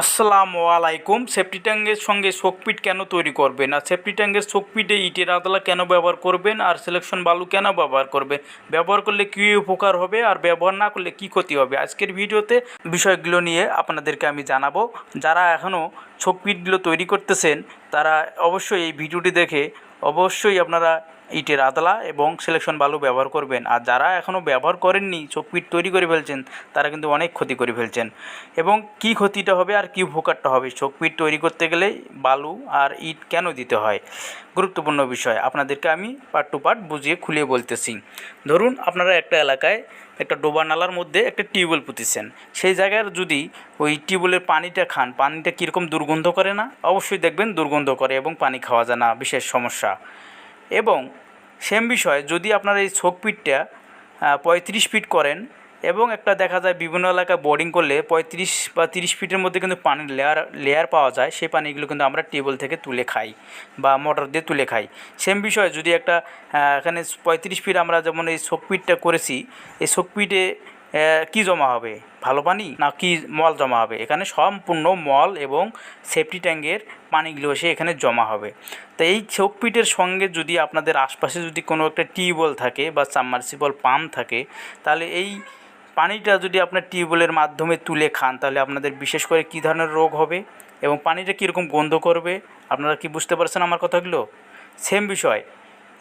আসসালামু আলাইকুম। সেফটি ট্যাঙ্কের সঙ্গে শোকপিট কেন তৈরি করবেন? আর সেফটি ট্যাঙ্কের শোকপিটে ইটের আদলা কেন ব্যবহার করবেন? আর সিলেকশন বালু কেন ব্যবহার করবেন? ব্যবহার করলে কী উপকার হবে? আর ব্যবহার না করলে কী ক্ষতি হবে? আজকের ভিডিওতে বিষয়গুলো নিয়ে আপনাদেরকে আমি জানাব। যারা এখনও শোকপিটগুলো তৈরি করতেছেন, তারা অবশ্যই এই ভিডিওটি দেখে অবশ্যই আপনারা ইটের আদলা এবং সিলেকশন বালু ব্যবহার করবেন। আর যারা এখনও ব্যবহার করেননি চোখপিট তৈরি করে ফেলছেন, তারা কিন্তু অনেক ক্ষতি করে ফেলছেন। এবং কি ক্ষতিটা হবে আর কী উপকারটা হবে? চোখপিট তৈরি করতে গেলে বালু আর ইট কেন দিতে হয়? গুরুত্বপূর্ণ বিষয়। আপনাদেরকে আমি পার্ট টু পার্ট বুঝিয়ে খুলিয়ে বলতেছি। ধরুন আপনারা একটা এলাকায় একটা ডোবা নালার মধ্যে একটা টিউবওয়েল পুঁতেছেন। সেই জায়গার যদি ওই টিউবওয়েলের পানিটা খান, পানিটা কীরকম দুর্গন্ধ করে না? অবশ্যই দেখবেন দুর্গন্ধ করে এবং পানি খাওয়া যায় না, বিশেষ সমস্যা। এবং সেম বিষয়, যদি আপনারা এই শোকপিটটা পঁয়ত্রিশ ফিট করেন এবং একটা দেখা যায় বিভিন্ন এলাকায় বোর্ডিং করলে পঁয়ত্রিশ বা তিরিশ ফিটের মধ্যে কিন্তু পানির লেয়ার লেয়ার পাওয়া যায়। সেই পানিগুলো কিন্তু আমরা টিউবওয়েল থেকে তুলে খাই বা মোটর দিয়ে তুলে খাই। সেম বিষয়, যদি একটা এখানে পঁয়ত্রিশ ফিট আমরা যেমন এই শোকপিটটা করেছি, এই শোকপিটে কি জমা হবে? ভালো পানি না কি মল জমা হবে? এখানে সম্পূর্ণ মল এবং সেফটি ট্যাঙ্কের পানিগুলো এসে এখানে জমা হবে। তো এই চোকপিটের সঙ্গে যদি আপনাদের আশপাশে যদি কোনো একটা টিউবওয়েল থাকে বা সাবমার্সিবল পাম্প থাকে, তাহলে এই পানিটা যদি আপনার টিউবওয়েলের মাধ্যমে তুলে খান, তাহলে আপনাদের বিশেষ করে কী ধরনের রোগ হবে এবং পানিটা কীরকম গন্ধ করবে? আপনারা কি বুঝতে পারছেন আমার কথাগুলো? সেম বিষয়।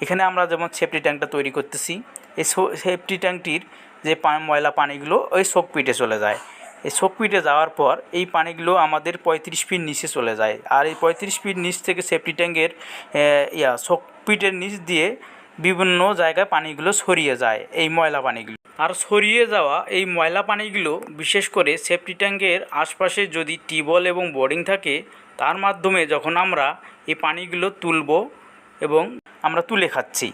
এখানে আমরা যেমন সেফটি ট্যাঙ্কটা তৈরি করতেছি, এই সেফটি ট্যাঙ্কটির যে ময়লা পানিগুলো ওই শোক শোকপিটে চলে যায়। এই শোক শোকপিটে যাওয়ার পর এই পানিগুলো আমাদের পঁয়ত্রিশ ফিট নিচে চলে যায়। আর এই পঁয়ত্রিশ ফিট নিচ থেকে সেফটি ট্যাঙ্কের ইয়া শোক শোকপিটের নিচ দিয়ে বিভিন্ন জায়গায় পানিগুলো ছড়িয়ে যায়, এই ময়লা পানিগুলো। আর ছড়িয়ে যাওয়া এই ময়লা পানিগুলো, বিশেষ করে সেফটি ট্যাঙ্কের আশপাশে যদি টিউবওয়েল এবং বোর্ডিং থাকে, তার মাধ্যমে যখন আমরা এই পানিগুলো তুলব এবং আমরা তুলে খাচ্ছি।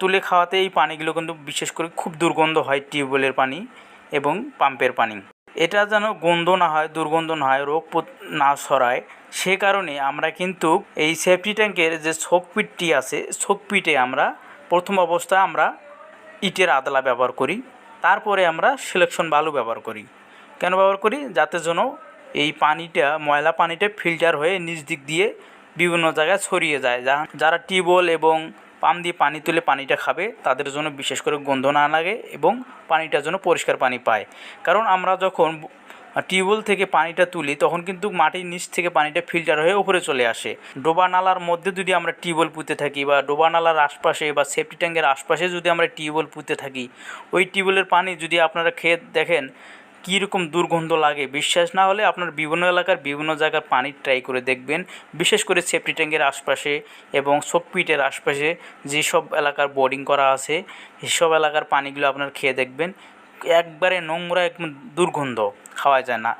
তুলে খাওয়াতে এই পানিগুলো কিন্তু বিশেষ করে খুব দুর্গন্ধ হয় টিউবওয়েলের পানি এবং পাম্পের পানি। এটা যেন গন্ধ না হয়, দুর্গন্ধ না হয়, রোগ না ছড়ায়, সে কারণে আমরা কিন্তু এই সেফটি ট্যাঙ্কের যে শোকপিটটি আছে শোকপিটে আমরা প্রথম অবস্থায় আমরা ইটের আদলা ব্যবহার করি, তারপরে আমরা সিলেকশন বালু ব্যবহার করি। কেন ব্যবহার করি? যাতে যেন এই পানিটা, ময়লা পানিটা ফিল্টার হয়ে নিচ দিক দিয়ে বিভিন্ন জায়গায় ছড়িয়ে যায় যারা টিউবওয়েল এবং পাম্প দিয়ে পানি তুলে পানিটা খাবে, তাদের জন্য বিশেষ করে গন্ধ না লাগে এবং পানিটা যেন পরিষ্কার পানি পায়। কারণ আমরা যখন টিউবওয়েল থেকে পানিটা তুলি, তখন কিন্তু মাটির নিচ থেকে পানিটা ফিল্টার হয়ে উপরে চলে আসে। ডোবা নালার মধ্যে যদি আমরা টিউবওয়েল পুঁতে থাকি বা ডোবা নালার আশপাশে বা সেফটি ট্যাঙ্কের আশপাশে যদি আমরা টিউবওয়েল পুঁতে থাকি, ওই টিউবওয়েলের পানি যদি আপনারা খেয়ে দেখেন কীরকম দুর্গন্ধ লাগে, বিশ্বাস না হলে আপনার বিভিন্ন এলাকার বিভিন্ন জায়গার পানি ট্রাই করে দেখবেন। বিশেষ করে সেফটি ট্যাঙ্কের আশপাশে এবং শোকপিটের আশপাশে যেসব এলাকার বোর্ডিং করা আছে, সেসব এলাকার পানিগুলো আপনার খেয়ে দেখবেন। একবারে নোংরা একদম দুর্গন্ধ খাওয়া যায় না।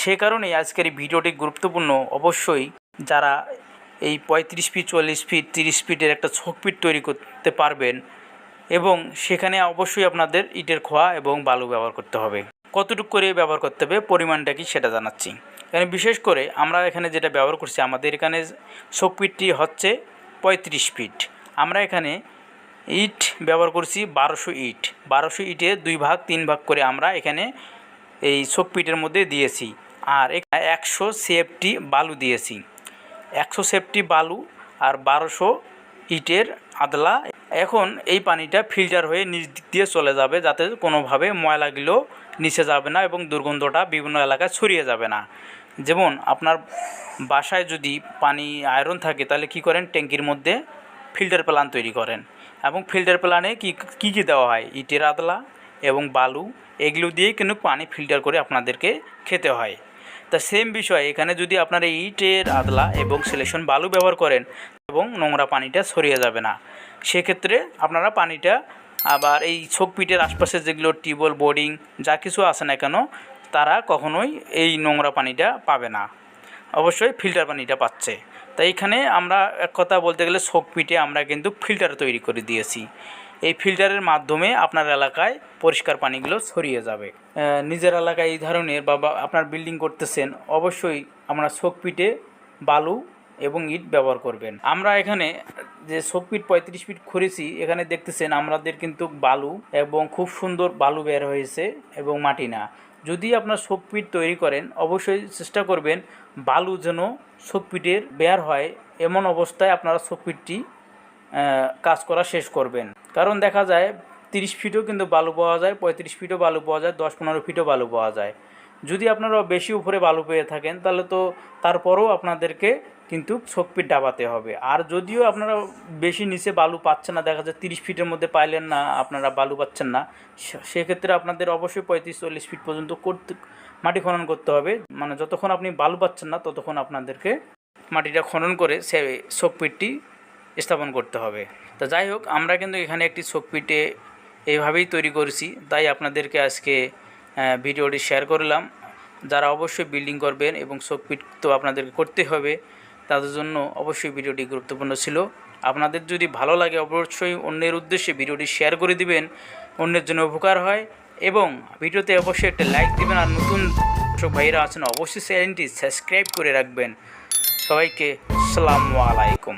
সে কারণেই আজকের এই ভিডিওটি গুরুত্বপূর্ণ। অবশ্যই যারা এই পঁয়ত্রিশ ফিট, চল্লিশ ফিট, তিরিশ ফিটের একটা শোকপিট তৈরি করতে পারবেন এবং সেখানে অবশ্যই আপনাদের ইটের খোয়া এবং বালু ব্যবহার করতে হবে। কতটুকু করে ব্যবহার করতে হবে, পরিমাণটা কি সেটা জানাচ্ছি। এখানে বিশেষ করে আমরা এখানে যেটা ব্যবহার করছি, আমাদের এখানে শোকপিটটি হচ্ছে পঁয়ত্রিশ ফিট। আমরা এখানে ইট ব্যবহার করছি বারোশো ইট। বারোশো ইটে দুই ভাগ, তিন ভাগ করে আমরা এখানে এই শোকপিটের মধ্যে দিয়েছি। আর এখানে একশো সেফটি বালু দিয়েছি। একশো সেফটি বালু আর বারোশো ইটের আদলা। এখন এই পানিটা ফিল্টার হয়ে নিচ দিক দিয়ে চলে যাবে, যাতে কোনোভাবে ময়লাগুলো নিচে যাবে না এবং দুর্গন্ধটা বিভিন্ন এলাকায় ছড়িয়ে যাবে না। যেমন আপনার বাসায় যদি পানি আয়রন থাকে, তাহলে কি করেন? ট্যাঙ্কির মধ্যে ফিল্টার প্ল্যান তৈরি করেন। এবং ফিল্টার প্ল্যানে কী কী কী দেওয়া হয়? ইটের আদলা এবং বালু, এগুলো দিয়েই কিন্তু পানি ফিল্টার করে আপনাদেরকে খেতে হয়। তা সেম বিষয়, এখানে যদি আপনারা ইটের আদলা এবং সিলেকশন বালু ব্যবহার করেন এবং নোংরা পানিটা ছড়িয়ে যাবে না, সেক্ষেত্রে আপনারা পানিটা আবার এই শোকপিটের আশপাশে যেগুলো টিউবওয়েল বোর্ডিং যা কিছু আছে না কেন, তারা কখনোই এই নোংরা পানিটা পাবে না। অবশ্যই ফিল্টার পানিটা পাচ্ছে। তাই এখানে আমরা এক কথা বলতে গেলে শোকপিটে আমরা কিন্তু ফিল্টার তৈরি করে দিয়েছি। এই ফিল্টারের মাধ্যমে আপনার এলাকায় পরিষ্কার পানিগুলো ছড়িয়ে যাবে। নিজের এলাকায় এই ধরনের বা আপনার বিল্ডিং করতেছেন, অবশ্যই আমরা শোকপিটে বালু এবং ইট ব্যবহার করবেন। আমরা এখানে যে শোক ফিট পঁয়ত্রিশ ফিট খুঁড়েছি এখানে দেখতেছেন আমাদের কিন্তু বালু এবং খুব সুন্দর বালু বের হয়েছে এবং মাটি না। যদি আপনার শোকপিট তৈরি করেন অবশ্যই চেষ্টা করবেন বালু যেন শোকপিটের বের হয়। এমন অবস্থায় আপনারা শোকপিটটি আহ, কাজ করা শেষ করবেন। কারণ দেখা যায় তিরিশ ফিটও কিন্তু বালু পাওয়া যায় পঁয়ত্রিশ ফিটও বালু পাওয়া যায় দশ পনেরো ফিটও বালু পাওয়া যায়। যদি আপনারা বেশি উপরে বালু পেয়ে থাকেন, তাহলে তো তারপরেও আপনাদেরকে কিন্তু শোকপিট ডাবাতে হবে। আর যদিও আপনারা বেশি নিচে বালু পাচ্ছেন না, দেখা যায় তিরিশ ফিটের মধ্যে পাইলেন না, আপনারা বালু পাচ্ছেন না সেক্ষেত্রে আপনাদের অবশ্যই পঁয়ত্রিশ, চল্লিশ ফিট পর্যন্ত করতে, মাটি খনন করতে হবে। মানে যতক্ষণ আপনি বালু পাচ্ছেন না, ততক্ষণ আপনাদেরকে মাটিটা খনন করে সে শোকপিটটি স্থাপন করতে হবে। তো যাই হোক, আমরা কিন্তু এখানে একটি শোকপিটে এইভাবেই তৈরি করেছি। তাই আপনাদেরকে আজকে ভিডিওটি শেয়ার করলাম। যারা অবশ্যই বিল্ডিং করবেন এবং শোকপিট তো আপনাদেরকে করতে হবে, তাদের জন্য অবশ্যই ভিডিওটি গুরুত্বপূর্ণ ছিল। আপনাদের যদি ভালো লাগে, অবশ্যই অন্যের উদ্দেশ্যে ভিডিওটি শেয়ার করে দিবেন, অন্যের জন্য উপকার হয় এবং ভিডিওতে অবশ্যই একটা লাইক দিবেন আর নতুন দর্শক ভাইরা আছেন, অবশ্যই চ্যানেলটি সাবস্ক্রাইব করে রাখবেন। সবাইকে সালামু আলাইকুম।